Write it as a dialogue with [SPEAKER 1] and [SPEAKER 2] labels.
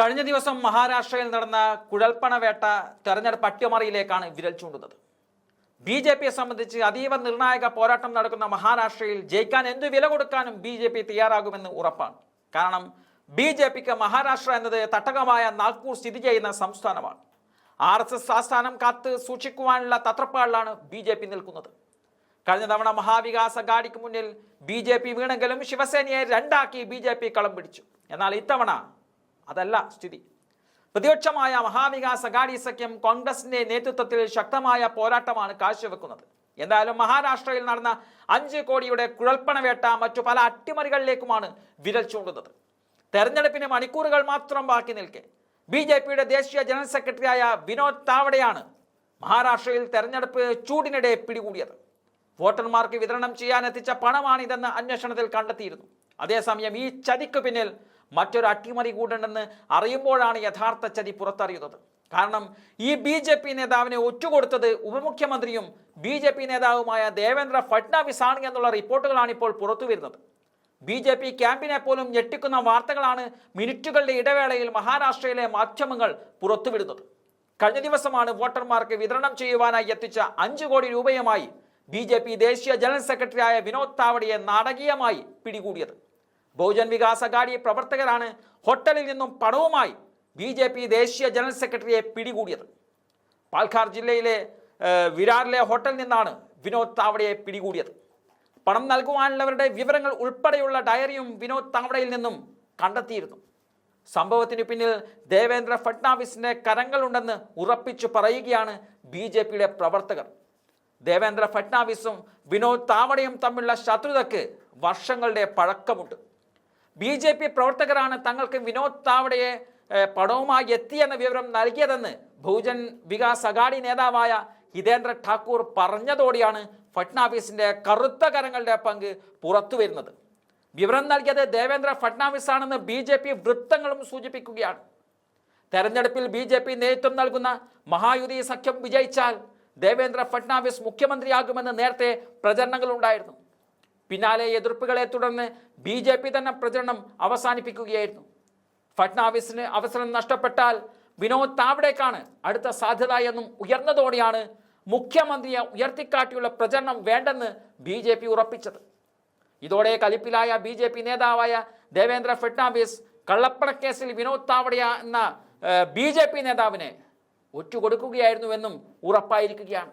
[SPEAKER 1] കഴിഞ്ഞ ദിവസം മഹാരാഷ്ട്രയിൽ നടന്ന കുഴൽപ്പണവേട്ട തെരഞ്ഞെടുപ്പ് അട്ടിമറിയിലേക്കാണ് വിരൽ ചൂണ്ടുന്നത്. ബി ജെ പിയെ സംബന്ധിച്ച് അതീവ നിർണായക പോരാട്ടം നടക്കുന്ന മഹാരാഷ്ട്രയിൽ ജയിക്കാൻ എന്ത് വില കൊടുക്കാനും ബി ജെ പി തയ്യാറാകുമെന്ന് ഉറപ്പാണ്. കാരണം ബി ജെ പിക്ക് മഹാരാഷ്ട്ര എന്നത് തട്ടകമായ നാഗ്പൂർ സ്ഥിതി ചെയ്യുന്ന സംസ്ഥാനമാണ്. ആർ എസ് എസ് ആസ്ഥാനം കാത്ത് സൂക്ഷിക്കുവാനുള്ള തത്രപ്പാടിലാണ് ബി ജെ പി നിൽക്കുന്നത്. കഴിഞ്ഞ തവണ മഹാവികാസ് അഗാഡിക്ക് മുന്നിൽ ബി ജെ പി വീണെങ്കിലും ശിവസേനയെ രണ്ടാക്കി ബി ജെ പി കളം പിടിച്ചു. എന്നാൽ ഇത്തവണ അതല്ല സ്ഥിതി. പ്രതിപക്ഷമായ മഹാവികാസ് അഗാഡി സഖ്യം കോൺഗ്രസിന്റെ നേതൃത്വത്തിൽ ശക്തമായ പോരാട്ടമാണ് കാഴ്ചവെക്കുന്നത്. എന്തായാലും മഹാരാഷ്ട്രയിൽ നടന്ന അഞ്ച് കോടിയുടെ കുഴൽപ്പണവേട്ട മറ്റു പല അട്ടിമറികളിലേക്കുമാണ് വിരൽ ചൂണ്ടുന്നത്. തെരഞ്ഞെടുപ്പിന് മണിക്കൂറുകൾ മാത്രം ബാക്കി നിൽക്കെ. ബി ജെ പിയുടെ ദേശീയ ജനറൽ സെക്രട്ടറിയായ വിനോദ് താവടെയാണ് മഹാരാഷ്ട്രയിൽ തെരഞ്ഞെടുപ്പ് ചൂടിനിടെ പിടികൂടിയത്. വോട്ടർമാർക്ക് വിതരണം ചെയ്യാൻ എത്തിച്ച പണമാണിതെന്ന് അന്വേഷണത്തിൽ കണ്ടെത്തിയിരുന്നു. അതേസമയം ഈ ചതിക്ക് പിന്നിൽ മറ്റൊരു അട്ടിമറി കൂടുണ്ടെന്ന് അറിയുമ്പോഴാണ് യഥാർത്ഥ ചതി പുറത്തറിയുന്നത്. കാരണം ഈ ബി ജെ പി നേതാവിനെ ഒറ്റുകൊടുത്തത് ഉപമുഖ്യമന്ത്രിയും ബി ജെ പി നേതാവുമായ ദേവേന്ദ്ര ഫഡ്നാവിസ് ആണ് എന്നുള്ള റിപ്പോർട്ടുകളാണ് ഇപ്പോൾ പുറത്തു വരുന്നത് ബി ജെ പി ക്യാമ്പിനെ പോലും ഞെട്ടിക്കുന്ന വാർത്തകളാണ് മിനിറ്റുകളുടെ ഇടവേളയിൽ മഹാരാഷ്ട്രയിലെ മാധ്യമങ്ങൾ പുറത്തുവിടുന്നത്. കഴിഞ്ഞ ദിവസമാണ് വോട്ടർമാർക്ക് വിതരണം ചെയ്യുവാനായി എത്തിച്ച അഞ്ചു കോടി രൂപയുമായി ബി ദേശീയ ജനറൽ സെക്രട്ടറിയായ വിനോദ് താവടിയെ നാടകീയമായി പിടികൂടിയത്. ബഹുജൻ വികാസ് അഗാഡി പ്രവർത്തകരാണ് ഹോട്ടലിൽ നിന്നും പണവുമായി ബി ജെ പി ദേശീയ ജനറൽ സെക്രട്ടറിയെ പിടികൂടിയത്. പാൽക്കാർ ജില്ലയിലെ വിരാറിലെ ഹോട്ടലിൽ നിന്നാണ് വിനോദ് താവടയെ പിടികൂടിയത്. പണം നൽകുവാനുള്ളവരുടെ വിവരങ്ങൾ ഉൾപ്പെടെയുള്ള ഡയറിയും വിനോദ് താവടയിൽ നിന്നും കണ്ടെത്തിയിരുന്നു. സംഭവത്തിന് പിന്നിൽ ദേവേന്ദ്ര ഫഡ്നാവിസിന്റെ കരങ്ങളുണ്ടെന്ന് ഉറപ്പിച്ചു പറയുകയാണ് ബി ജെ പിയുടെ പ്രവർത്തകർ. ദേവേന്ദ്ര ഫഡ്നാവിസും വിനോദ് താവടയും തമ്മിലുള്ള ശത്രുതയ്ക്ക് വർഷങ്ങളുടെ പഴക്കമുണ്ട്. ബി ജെ പി പ്രവർത്തകരാണ് തങ്ങൾക്ക് വിനോദ് താവടയെ പണവുമായി എത്തിയെന്ന വിവരം നൽകിയതെന്ന് ബഹുജൻ വികാസ് അഗാഡി നേതാവായ ഹിതേന്ദ്ര ഠാക്കൂർ പറഞ്ഞതോടെയാണ് ഫട്നാവിസിന്റെ കറുത്ത കരങ്ങളുടെ പങ്ക് പുറത്തു വരുന്നത്. വിവരം നൽകിയത് ദേവേന്ദ്ര ഫട്നാവിസ് ആണെന്ന് ബി ജെ പി വൃത്തങ്ങളും സൂചിപ്പിക്കുകയാണ്. തെരഞ്ഞെടുപ്പിൽ ബി ജെ പി നേതൃത്വം നൽകുന്ന മഹായുതി സഖ്യം വിജയിച്ചാൽ ദേവേന്ദ്ര ഫട്നാവിസ് മുഖ്യമന്ത്രിയാകുമെന്ന് നേരത്തെ പ്രചരണങ്ങൾ ഉണ്ടായിരുന്നു പിന്നാലെ എതിർപ്പുകളെ തുടർന്ന് ബി ജെ പി തന്നെ പ്രചരണം അവസാനിപ്പിക്കുകയായിരുന്നു. ഫഡ്നാവിസിന് അവസരം നഷ്ടപ്പെട്ടാൽ വിനോദ് താവടേക്കാണ് അടുത്ത സാധ്യത എന്നും ഉയർന്നതോടെയാണ് മുഖ്യമന്ത്രിയെ ഉയർത്തിക്കാട്ടിയുള്ള പ്രചരണം വേണ്ടെന്ന് ബി ജെ പി ഉറപ്പിച്ചത്. ഇതോടെ കലിപ്പിലായ ബി ജെ പി നേതാവായ ദേവേന്ദ്ര ഫഡ്നാവിസ് കള്ളപ്പണക്കേസിൽ വിനോദ് താവടയ എന്ന ബി ജെ പി നേതാവിനെ ഒറ്റുകൊടുക്കുകയായിരുന്നുവെന്നും ഉറപ്പായിരിക്കുകയാണ്.